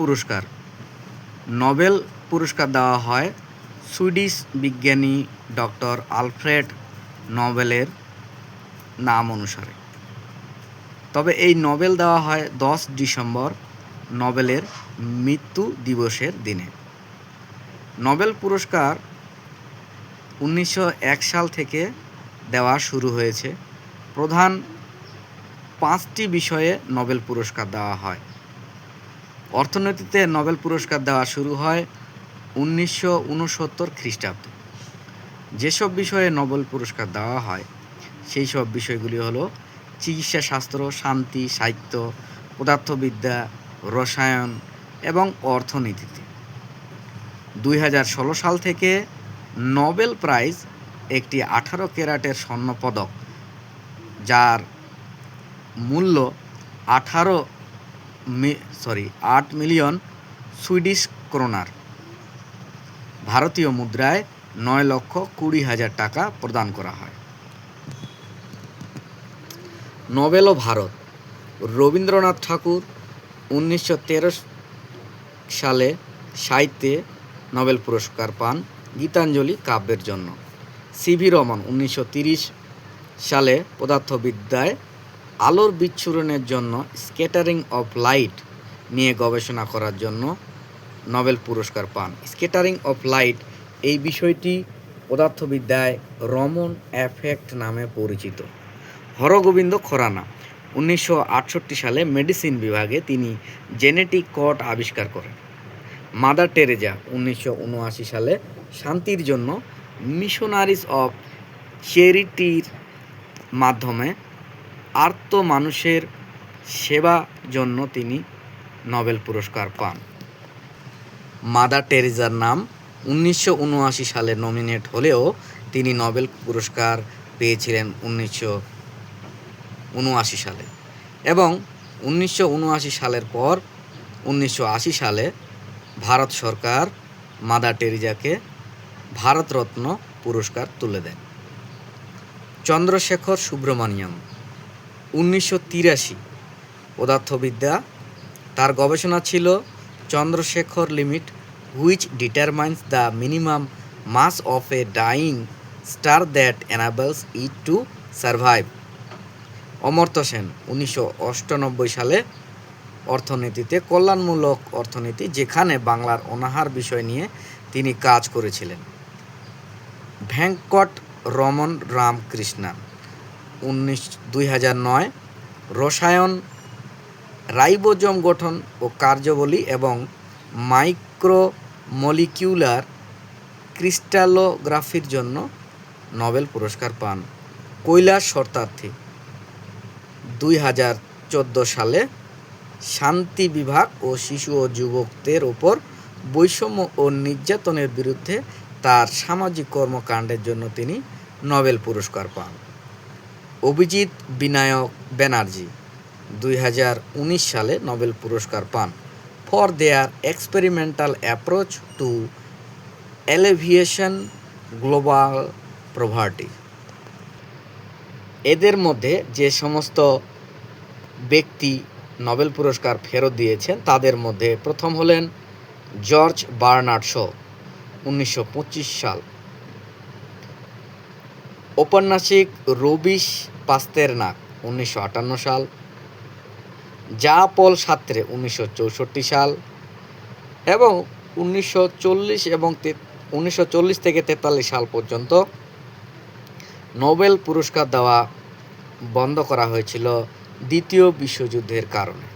পুরস্কার। নোবেল পুরস্কার দেওয়া হয় সুইডিশ বিজ্ঞানী ডক্টর আলফ্রেড নোবেলের নাম অনুসারে। তবে এই নোবেল দেওয়া হয় দশ ডিসেম্বর নোবেলের মৃত্যু দিবসের দিনে। নোবেল পুরস্কার উনিশশো এক সাল থেকে দেওয়া শুরু হয়েছে। প্রধান পাঁচটি বিষয়ে নোবেল পুরস্কার দেওয়া হয়। অর্থনীতিতে নোবেল পুরস্কার দেওয়া শুরু হয় উনিশশো উনসত্তর খ্রিস্টাব্দে। যেসব বিষয়ে নোবেল পুরস্কার দেওয়া হয়, সেই সব বিষয়গুলি হলো চিকিৎসা শাস্ত্র, শান্তি, সাহিত্য, পদার্থবিদ্যা, রসায়ন এবং অর্থনীতিতে। দুই হাজার ষোলো সাল থেকে নোবেল প্রাইজ একটি আঠারো ক্যারাটের স্বর্ণপদক, যার মূল্য আঠারো সরি আট মিলিয়ন সুইডিশ ক্রোনার। ভারতীয় মুদ্রায় নয় লক্ষ কুড়ি হাজার টাকা প্রদান করা হয়। নোবেল ও ভারত, রবীন্দ্রনাথ ঠাকুর উনিশশো তেরো সালে সাহিত্যে নোবেল পুরস্কার পান গীতাঞ্জলি কাব্যের জন্য। সিভি রমন উনিশশো তিরিশ সালে পদার্থবিদ্যায় আলোর বিচ্ছুরণের জন্য স্কেটারিং অফ লাইট নিয়ে গবেষণা করার জন্য নোবেল পুরস্কার পান। স্কেটারিং অফ লাইট এই বিষয়টি পদার্থবিদ্যায় রমন এফেক্ট নামে পরিচিত। হরগোবিন্দ খরানা, উনিশশো আটষট্টি সালে মেডিসিন বিভাগে তিনি জেনেটিক কড আবিষ্কার করেন। মাদার টেরেজা, উনিশশো উনআশি সালে শান্তির জন্য মিশনারিজ অফ চেরিটির মাধ্যমে আর্ত মানুষের সেবা জন্য তিনি নোবেল পুরস্কার পান। মাদার টেরেজার নাম উনিশশো উনআশি সালে নমিনেট হলেও তিনি নোবেল পুরস্কার পেয়েছিলেন উনিশশো উনআশি সালে এবং উনিশশো উনআশি সালের পর উনিশশো আশি সালে ভারত সরকার মাদার টেরিজাকে ভারতরত্ন পুরস্কার তুলে দেন। চন্দ্রশেখর সুব্রমণিয়াম উনিশশো তিরাশি। পদার্থবিদ্যা, তার গবেষণা ছিল Chandrasekhar limit which determines the minimum mass of a dying star that enables it to survive Amartya Sen, উনিশশো অষ্টানব্বই সালে অর্থনীতিতে কল্যাণমূলক অর্থনীতি, যেখানে বাংলার অনাহার বিষয় নিয়ে তিনি কাজ করেছিলেন। ভেঙ্কট রমন রামকৃষ্ণান। উনিশ দুই হাজার নয়, রসায়ন, রাইবোজম গঠন ও কার্যবলী এবং মাইক্রোমলিকিউলার ক্রিস্টালোগ্রাফির জন্য নোবেল পুরস্কার পান। কৈলাস শর্তার্থী দুই হাজার চোদ্দ সালে শান্তি বিভাগ ও শিশু ও যুবকদের ওপর বৈষম্য ও নির্যাতনের বিরুদ্ধে তার সামাজিক কর্মকাণ্ডের জন্য তিনি নোবেল পুরস্কার পান। অভিজিৎ বিনায়ক ব্যানার্জি দুই হাজার উনিশ সালে নোবেল পুরস্কার পান for their experimental approach to alleviation global poverty এদের মধ্যে যে সমস্ত ব্যক্তি নোবেল পুরস্কার ফেরত দিয়েছেন, তাদের মধ্যে প্রথম হলেন জর্জ বার্নার্ড শো উনিশশো সাল ঔপন্যাসিক রবিশ পাস্তেরনাক উনিশশো আটান্ন সাল। জা পল সাত্রে, উনিশশো চৌষট্টি সাল। এবং উনিশশো চল্লিশ এবং উনিশশো চল্লিশ থেকে তেতাল্লিশ সাল পর্যন্ত নোবেল পুরস্কার দেওয়া বন্ধ করা হয়েছিল দ্বিতীয় বিশ্বযুদ্ধের কারণে।